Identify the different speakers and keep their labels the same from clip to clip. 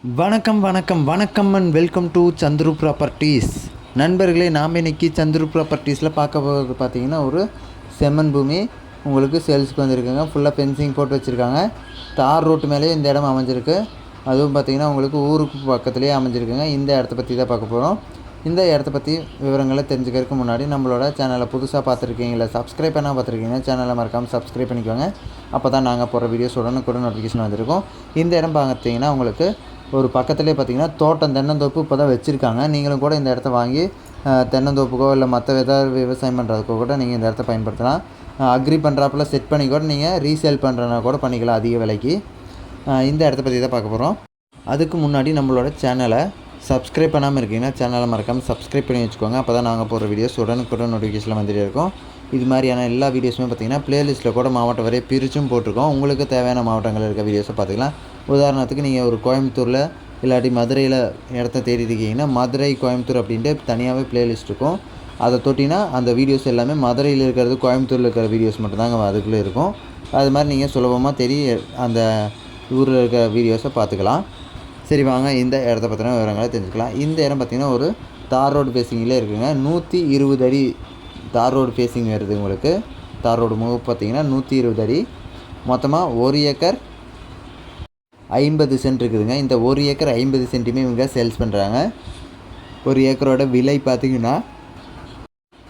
Speaker 1: வணக்கம் வணக்கம் வணக்கம் and welcome to Chandru properties நண்பர்களே நாம் இன்னைக்கு சந்துரு ப்ராப்பர்ட்டிஸில் பார்க்க போகிறது பார்த்தீங்கன்னா ஒரு செம்மன் பூமி. உங்களுக்கு சேல்ஸுக்கு வந்திருக்குங்க. ஃபுல்லாக ஃபென்சிங் போட்டு வச்சுருக்காங்க. தார் ரோட்டு மேலேயே இந்த இடம் அமைஞ்சிருக்கு. அதுவும் பார்த்தீங்கன்னா உங்களுக்கு ஊருக்கு பக்கத்துலேயே அமைஞ்சிருக்குங்க. இந்த இடத்த பற்றி தான் பார்க்க போகிறோம் இந்த இடத்த பற்றி விவரங்களை தெரிஞ்சுக்கிறதுக்கு முன்னாடி நம்மளோட சேனலை புதுசாக பார்த்துருக்கீங்களா? சப்ஸ்கிரைப் பண்ணால் பார்த்துருக்கீங்க சேனலை மறக்காமல் சப்ஸ்கிரைப் பண்ணிக்கோங்க. அப்போ தான் நாங்கள் போகிற வீடியோஸ் உடனுக்குடன் நோட்டிஃபிகேஷன் வந்திருக்கும். இந்த இடம் பார்த்தீங்கன்னா உங்களுக்கு ஒரு பக்கத்துலேயே பார்த்தீங்கன்னா தோட்டம் தென்னந்தோப்பு இப்போ தான் வச்சுருக்காங்க. நீங்களும் கூட இந்த இடத்த வாங்கி தென்னந்தோப்புக்கோ இல்லை மற்ற ஏதாவது விவசாயம் பண்ணுறதுக்கோ கூட நீங்கள் இந்த இடத்த பயன்படுத்தலாம். அக்ரி பண்ணுறாப்புல செட் பண்ணி கூட நீங்கள் ரீசேல் பண்ணுறனா கூட பண்ணிக்கலாம் அதிக விலைக்கு. இந்த இடத்த பற்றி தான் பார்க்க போகிறோம் அதுக்கு முன்னாடி நம்மளோட சேனலை சப்ஸ்கிரைப் பண்ணாமல் இருக்கீங்கன்னா சேனலை மறக்காமல் சப்ஸ்கிரைப் பண்ணி வச்சுக்கோங்க. அப்போ தான் நாங்கள் போகிற வீடியோஸ் உடனுக்குடன் நோட்டிஃபிகேஷனில் வந்துட்டே இருக்கும். இது மாதிரியான எல்லா வீடியோஸுமே பார்த்தீங்கன்னா ப்ளேலிஸ்ட்டில் கூட மாவட்டம் வரைய பிரிச்சும் போட்டிருக்கோம். உங்களுக்கு தேவையான மாவட்டங்கள் இருக்க வீடியோஸை பார்த்துக்கலாம். உதாரணத்துக்கு நீங்கள் ஒரு கோயம்புத்தூரில் இல்லாட்டி மதுரையில் இடத்த தேடி இருக்கீங்கன்னா மதுரை கோயம்புத்தூர் அப்படின்ட்டு தனியாகவே பிளேலிஸ்ட் இருக்கும். அதை தொட்டினா அந்த வீடியோஸ் எல்லாமே மதுரையில் இருக்கிறது கோயம்புத்தூரில் இருக்கிற வீடியோஸ் மட்டும்தாங்க அதுக்குள்ளே இருக்கும். அது மாதிரி நீங்கள் சுலபமாக தெரிய அந்த ஊரில் இருக்கிற வீடியோஸை பார்த்துக்கலாம் சரி வாங்க. இந்த இடத்த பற்றின விவரங்களை தெரிஞ்சுக்கலாம். இந்த இடம் பார்த்திங்கன்னா ஒரு தார் ரோடு ஃபேஸிங்கில் இருக்குங்க. நூற்றி இருபது அடி தார் ரோடு ஃபேஸிங் வருது உங்களுக்கு. தார் ரோடு முகப்பு பார்த்தீங்கன்னா நூற்றி இருபது அடி. மொத்தமாக ஒரு ஏக்கர் ஐம்பது சென்ட் இருக்குதுங்க. இந்த ஒரு ஏக்கர் ஐம்பது சென்ட்டுமே இவங்க சேல்ஸ் பண்ணுறாங்க ஒரு ஏக்கரோட விலை பார்த்தீங்கன்னா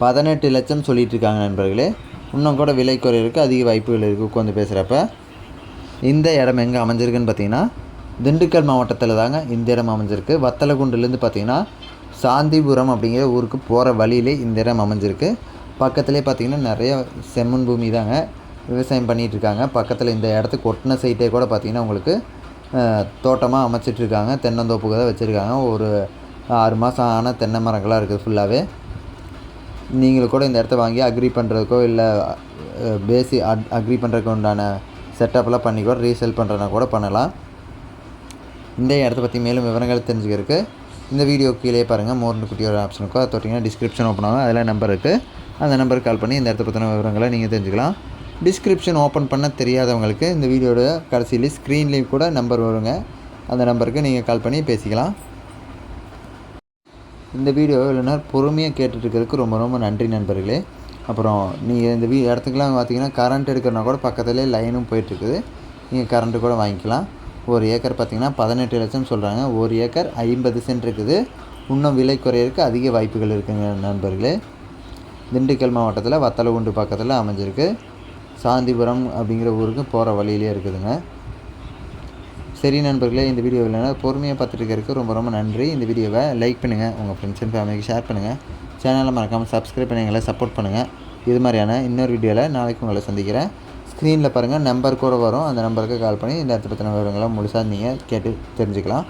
Speaker 1: பதினெட்டு லட்சம் சொல்லிட்டு இருக்காங்க நண்பர்களே. இன்னும் கூட விலை குறையிறதுக்கு அதிக வாய்ப்புகள் இருக்குது உட்காந்து பேசுகிறப்ப இந்த இடம் எங்கே அமைஞ்சிருக்குன்னு பார்த்தீங்கன்னா திண்டுக்கல் மாவட்டத்தில் தாங்க இந்த இடம் அமைஞ்சிருக்கு. வத்தலகுண்டுலேருந்து பார்த்தீங்கன்னா சாந்திபுரம் அப்படிங்கிற ஊருக்கு போகிற வழியிலே இந்த இடம் அமைஞ்சிருக்கு. பக்கத்துலேயே பார்த்தீங்கன்னா நிறைய செம்மண் பூமி தாங்க விவசாயம் பண்ணிகிட்ருக்காங்க பக்கத்தில் இந்த இடத்துக்கு ஒட்டின சைட்டே கூட பார்த்தீங்கன்னா உங்களுக்கு தோட்டமாக அமைச்சிட்ருக்காங்க. தென்னந்தோப்புக்கு தான் வச்சுருக்காங்க. ஒரு ஆறு மாதம் ஆன தென்னை மரங்களாக இருக்குது ஃபுல்லாகவே நீங்களும் கூட இந்த இடத்த வாங்கி அக்ரி பண்ணுறதுக்கோ இல்லை பேசி அட் அக்ரி பண்ணுறதுக்கு உண்டான செட்டப்லாம் பண்ணி கூட ரீசேல் பண்ணுறதுனா கூட பண்ணலாம். இந்த இடத்த பற்றி மேலும் விவரங்கள் தெரிஞ்சுக்கிறதுக்கு இந்த வீடியோ கீழே பாருங்கள் மோர்னு குட்டியோட ஆப்ஷனுக்கோ அதை தொட்டிங்கன்னா டிஸ்கிரிப்ஷன் ஓப்பன் ஆகும். அதில் நம்பர் இருக்குது அந்த நம்பருக்கு கால் பண்ணி இந்த இடத்த பற்றின விவரங்களை நீங்கள் தெரிஞ்சுக்கலாம். டிஸ்கிரிப்ஷன் ஓப்பன் பண்ண தெரியாதவங்களுக்கு இந்த வீடியோட கடைசியிலே ஸ்க்ரீன்லேயும் கூட நம்பர் வருங்க. அந்த நம்பருக்கு நீங்கள் கால் பண்ணி பேசிக்கலாம். இந்த வீடியோ இல்லைன்னா பொறுமையாக கேட்டுட்ருக்கிறதுக்கு ரொம்ப ரொம்ப நன்றி நண்பர்களே. அப்புறம் நீங்கள் இந்த வீ இடத்துக்குலாம் பார்த்தீங்கன்னா கரண்ட் எடுக்கிறனா கூட பக்கத்துலேயே லைனும் போயிட்டுருக்குது. நீங்கள் கரண்ட்டு கூட வாங்கிக்கலாம். ஒரு ஏக்கர் பார்த்திங்கன்னா பதினெட்டு லட்சம் சொல்கிறாங்க ஒரு ஏக்கர் ஐம்பது சென்ட் இருக்குது. இன்னும் விலை குறையிறதுக்கு அதிக வாய்ப்புகள் இருக்குங்க நண்பர்களே. திண்டுக்கல் மாவட்டத்தில் வத்தலகுண்டு பக்கத்தில் அமைஞ்சிருக்கு. சாந்திபுரம் அப்படிங்கிற ஊருக்கு போகிற வழியிலே இருக்குதுங்க. சரி நண்பர்களே இந்த வீடியோ இல்லைன்னா பொறுமையாக பார்த்துட்டு இருக்கிறதுக்கு ரொம்ப ரொம்ப நன்றி. இந்த வீடியோவை லைக் பண்ணுங்கள் உங்கள் ஃப்ரெண்ட்ஸ் அண்ட் ஃபேமிலிக்கு ஷேர் பண்ணுங்கள் சேனலை மறக்காமல் சப்ஸ்கிரைப் பண்ணி எங்களை சப்போர்ட் பண்ணுங்கள் இது மாதிரியான இன்னொரு வீடியோவில் நாளைக்கு உங்களை சந்திக்கிறேன். ஸ்க்ரீனில் பாருங்கள் நம்பர் கூட வரும். அந்த நம்பருக்கு கால் பண்ணி இந்த இடத்த பற்றின விவரங்களை முழுசாக நீங்கள் கேட்டு தெரிஞ்சுக்கலாம்.